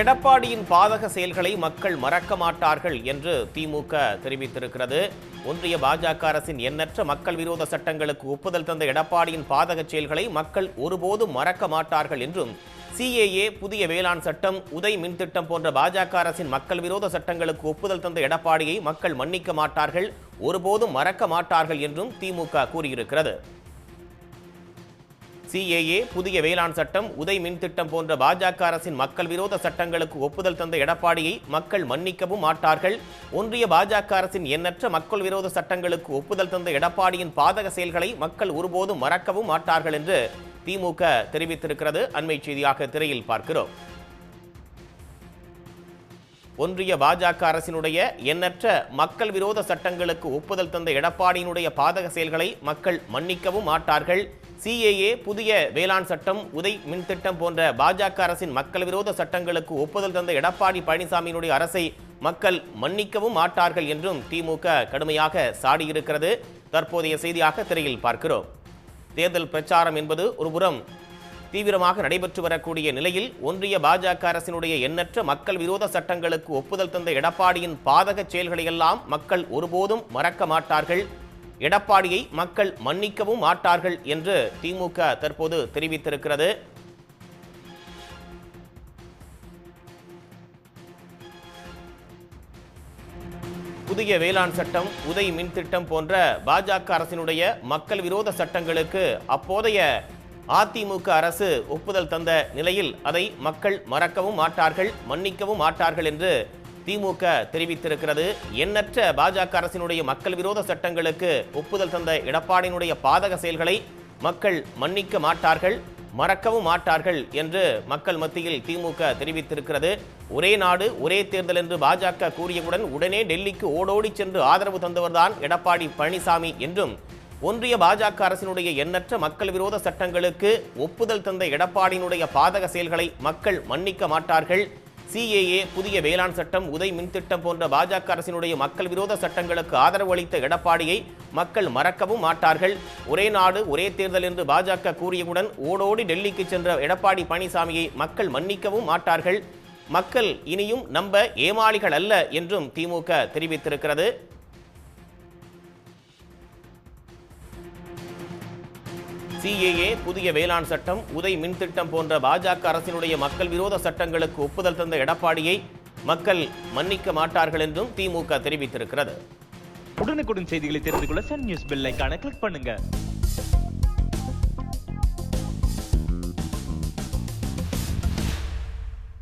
எடப்பாடியின் பாதக செயல்களை மக்கள் மறக்க மாட்டார்கள் என்று திமுக தெரிவித்திருக்கிறது. ஒன்றிய பாஜக அரசின் எண்ணற்ற மக்கள் விரோத சட்டங்களுக்கு ஒப்புதல் தந்த எடப்பாடியின் பாதக செயல்களை மக்கள் ஒருபோதும் மறக்க மாட்டார்கள் என்றும் சிஏஏ புதிய வேளாண் சட்டம் உதய் மின் திட்டம் போன்ற பாஜக அரசின் மக்கள் விரோத சட்டங்களுக்கு ஒப்புதல் தந்த எடப்பாடியை மக்கள் மன்னிக்க மாட்டார்கள் ஒருபோதும் மறக்க மாட்டார்கள் என்றும் திமுக கூறியிருக்கிறது. சிஏஏ புதிய வேளாண் சட்டம் உதய் மின் திட்டம் போன்ற பாஜக அரசின் மக்கள் விரோத சட்டங்களுக்கு ஒப்புதல் தந்த எடப்பாடியை மக்கள் மன்னிக்கவும் மாட்டார்கள். ஒன்றிய பாஜக அரசின் எண்ணற்ற மக்கள் விரோத சட்டங்களுக்கு ஒப்புதல் தந்த எடப்பாடியின் பாதக செயல்களை மக்கள் ஒருபோதும் மறக்கவும் மாட்டார்கள் என்று திமுக தெரிவித்திருக்கிறது. அண்மை செய்தியாக திரையில் பார்க்கிறோம். ஒன்றிய பாஜக அரசினுடைய எண்ணற்ற மக்கள் விரோத சட்டங்களுக்கு ஒப்புதல் தந்த எடப்பாடியினுடைய பாதக செயல்களை மக்கள் மன்னிக்கவும் மாட்டார்கள். சிஏஏ புதிய வேளாண் சட்டம் உதய் மின் திட்டம் போன்ற பாஜக அரசின் மக்கள் விரோத சட்டங்களுக்கு ஒப்புதல் தந்த எடப்பாடி பழனிசாமியினுடைய அரசை மக்கள் மன்னிக்கவும் மாட்டார்கள் என்றும் திமுக கடுமையாக சாடியிருக்கிறது. தற்போதைய செய்தியாக திரையில் பார்க்கிறோம். தேர்தல் பிரச்சாரம் என்பது ஒருபுறம் தீவிரமாக நடைபெற்று வரக்கூடிய நிலையில் ஒன்றிய பாஜக அரசினுடைய எண்ணற்ற மக்கள் விரோத சட்டங்களுக்கு ஒப்புதல் தந்த எடப்பாடியின் பாதக செயல்களையெல்லாம் மக்கள் ஒருபோதும் மறக்க மாட்டார்கள். எடப்பாடியை மக்கள் மன்னிக்கவும் மாட்டார்கள் என்று திமுக தற்போது தெரிவித்திருக்கிறது. புதிய வேளாண் சட்டம் உதை மின் திட்டம் போன்ற பாஜக அரசினுடைய மக்கள் விரோத சட்டங்களுக்கு அப்போதைய அதிமுக அரசு ஒப்புதல் தந்த நிலையில் அதை மக்கள் மறக்கவும் மாட்டார்கள் மன்னிக்கவும் மாட்டார்கள் என்று திமுக தெரிவித்திருக்கிறது. எண்ணற்ற பாஜக அரசினுடைய மக்கள் விரோத சட்டங்களுக்கு ஒப்புதல் தந்த எடப்பாடியினுடைய பாதக செயல்களை மக்கள் மன்னிக்க மாட்டார்கள் மறக்கவும் மாட்டார்கள் என்று மக்கள் மத்தியில் திமுக தெரிவித்திருக்கிறது. ஒரே நாடு ஒரே தேர்தல் என்று பாஜக கூறியவுடன் உடனே டெல்லிக்கு ஓடோடி சென்று ஆதரவு தந்தவர்தான் எடப்பாடி பழனிசாமி என்றும் ஒன்றிய பாஜக அரசினுடைய எண்ணற்ற மக்கள் விரோத சட்டங்களுக்கு ஒப்புதல் தந்த எடப்பாடியினுடைய பாதக செயல்களை மக்கள் மன்னிக்க மாட்டார்கள் சிஏஏ புதிய வேளாண் சட்டம் உதய் மின் திட்டம் போன்ற பாஜக அரசினுடைய மக்கள் விரோத சட்டங்களுக்கு ஆதரவு அளித்த எடப்பாடியை மக்கள் மறக்கவும் மாட்டார்கள். ஒரே நாடு ஒரே தேர்தல் என்று பாஜக கூறியவுடன் ஓடோடி டெல்லிக்கு சென்ற எடப்பாடி பழனிசாமியை மக்கள் மன்னிக்கவும் மாட்டார்கள். மக்கள் இனியும் நம்ப ஏமாளிகள் அல்ல என்றும் திமுக தெரிவித்திருக்கிறது. சிஏஏ புதிய வேளாண் சட்டம் உதய் மின் திட்டம் போன்ற பாஜக அரசினுடைய மக்கள் விரோத சட்டங்களுக்கு ஒப்புதல் தந்த எடப்பாடியை மக்கள் மன்னிக்க மாட்டார்கள் என்றும் திமுக தெரிவித்திருக்கிறது. உடனுக்குடன் செய்திகளை தெரிந்து கொள்ள சன் நியூஸ் பெல் கிளிக் பண்ணுங்க.